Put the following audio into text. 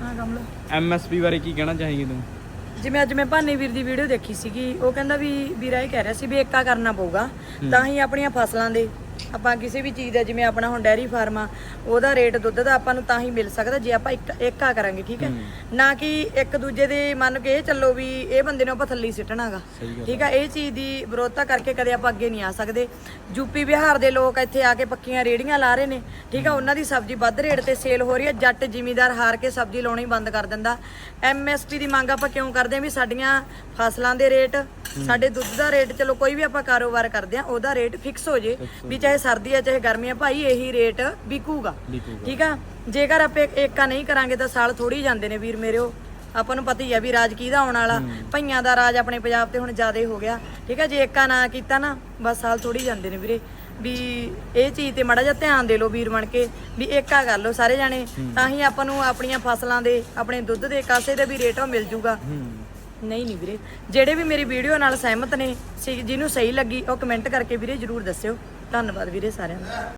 ਹਾਂ ਕਮਲ ਐਮਐਸਪੀ ਬਾਰੇ ਕੀ ਕਹਿਣਾ ਚਾਹੇਂਗੇ ਤੂੰ? ਜਿਵੇਂ ਅੱਜ ਮੈਂ ਭਾਨੇ ਵੀਰ ਦੀ ਵੀਡੀਓ ਦੇਖੀ ਸੀਗੀ ਉਹ ਕਹਿੰਦਾ ਵੀ ਵੀਰਾ ਇਹ ਕਹਿ ਰਿਹਾ ਸੀ ਵੀ ਏਕਾ ਕਰਨਾ ਪਊਗਾ ਤਾਂ ਹੀ ਆਪਣੀਆਂ ਫਸਲਾਂ ਦੇ ਆਪਾਂ ਕਿਸੇ ਵੀ ਚੀਜ਼ ਦਾ ਜਿਵੇਂ ਆਪਣਾ ਹੁਣ ਡੈਰੀ ਫਾਰਮ ਆ ਉਹਦਾ ਰੇਟ ਦੁੱਧ ਦਾ ਆਪਾਂ ਨੂੰ ਤਾਂ ਹੀ ਮਿਲ ਸਕਦਾ ਜੇ ਆਪਾਂ ਇੱਕ ਏਕਾ ਕਰਾਂਗੇ ਠੀਕ ਹੈ? ਨਾ ਕਿ ਇੱਕ ਦੂਜੇ ਦੇ ਮੰਨ ਕੇ ਇਹ ਚੱਲੋ ਵੀ ਇਹ ਬੰਦੇ ਨੂੰ ਆਪਾਂ ਥੱਲੇ ਸਿੱਟਣਾਗਾ ਠੀਕ ਆ। ਇਹ ਚੀਜ਼ ਦੀ ਵਿਰੋਧਤਾ ਕਰਕੇ ਕਦੇ ਆਪਾਂ ਅੱਗੇ ਨਹੀਂ ਆ ਸਕਦੇ। ਯੂਪੀ ਬਿਹਾਰ ਦੇ ਲੋਕ ਇੱਥੇ ਆ ਕੇ ਪੱਕੀਆਂ ਰੇੜੀਆਂ ਲਾ ਰਹੇ ਨੇ ਠੀਕ ਆ? ਉਹਨਾਂ ਦੀ ਸਬਜ਼ੀ ਵੱਧ ਰੇਟ ਤੇ ਸੇਲ ਹੋ ਰਹੀ ਹੈ ਜੱਟ ਜ਼ਿਮੀਦਾਰ ਹਾਰ ਕੇ ਸਬਜ਼ੀ ਲਾਉਣੀ ਬੰਦ ਕਰ ਦਿੰਦਾ। ਐਮਐਸਪੀ ਦੀ ਮੰਗ ਆਪਾਂ ਕਿਉਂ ਕਰਦੇ ਆ ਵੀ ਸਾਡੀਆਂ ਫਸਲਾਂ ਦੇ ਰੇਟ ਸਾਡੇ ਦੁੱਧ ਦਾ ਰੇਟ ਚਲੋ ਕੋਈ ਵੀ ਆਪਾਂ ਕਾਰੋਬਾਰ ਕਰਦੇ ਆ ਉਹਦਾ ਰੇਟ ਫਿਕਸ ਹੋ ਜੇ ਵੀ ਚਾਹੇ ਸਰਦੀ ਆ ਚਾਹੇ ਗਰਮੀ ਆ ਭਾਈ ਇਹੀ ਰੇਟ ਵਿਕੂਗਾ। ਠੀਕ ਆ? ਜੇਕਰ ਆਪਾਂ ਏਕਾ ਨਹੀਂ ਕਰਾਂਗੇ ਤਾਂ ਸਾਲ ਥੋੜੀ ਜਾਂਦੇ ਨੇ ਵੀਰ ਮੇਰਿਓ ਆਪਾਂ ਨੂੰ ਪਤਾ ਹੀ ਆ ਵੀ ਰਾਜ ਕਿਹਦਾ ਆਉਣ ਵਾਲਾ। ਭਈਆਂ ਦਾ ਰਾਜ ਆਪਣੇ ਪੰਜਾਬ ਤੇ ਹੁਣ ਜ਼ਿਆਦਾ ਹੋ ਗਿਆ। ਠੀਕ ਆ? ਜੇ ਏਕਾ ਨਾ ਕੀਤਾ ਨਾ ਬਸ ਸਾਲ ਥੋੜੀ ਜਾਂਦੇ ਨੇ ਵੀਰੇ। ਵੀ ਇਹ ਚੀਜ਼ ਤੇ ਮੜਾ ਜਿਹਾ ਧਿਆਨ ਦੇ ਲਓ ਵੀਰ ਬਣ ਕੇ ਵੀ ਏਕਾ ਕਰ ਲਓ ਸਾਰੇ ਜਾਣੇ। ਤਾਂ ਹੀ ਆਪਾਂ ਨੂੰ ਆਪਣੀਆਂ ਫਸਲਾਂ ਦੇ ਆਪਣੇ ਦੁੱਧ ਦੇ ਕਾਸੇ ਦੇ ਵੀ ਰੇਟ ਮਿਲ ਜੂਗਾ। ਨਹੀਂ ਨਹੀਂ ਵੀਰੇ। ਜਿਹੜੇ ਵੀ ਮੇਰੀ ਵੀਡੀਓ ਨਾਲ ਸਹਿਮਤ ਨੇ ਜਿਹਨੂੰ ਸਹੀ ਲੱਗੀ ਉਹ ਕਮੈਂਟ ਕਰਕੇ ਵੀਰੇ ਜਰੂਰ ਦੱਸਿਓ। ਧੰਨਵਾਦ ਵੀਰੇ ਸਾਰਿਆਂ ਦਾ।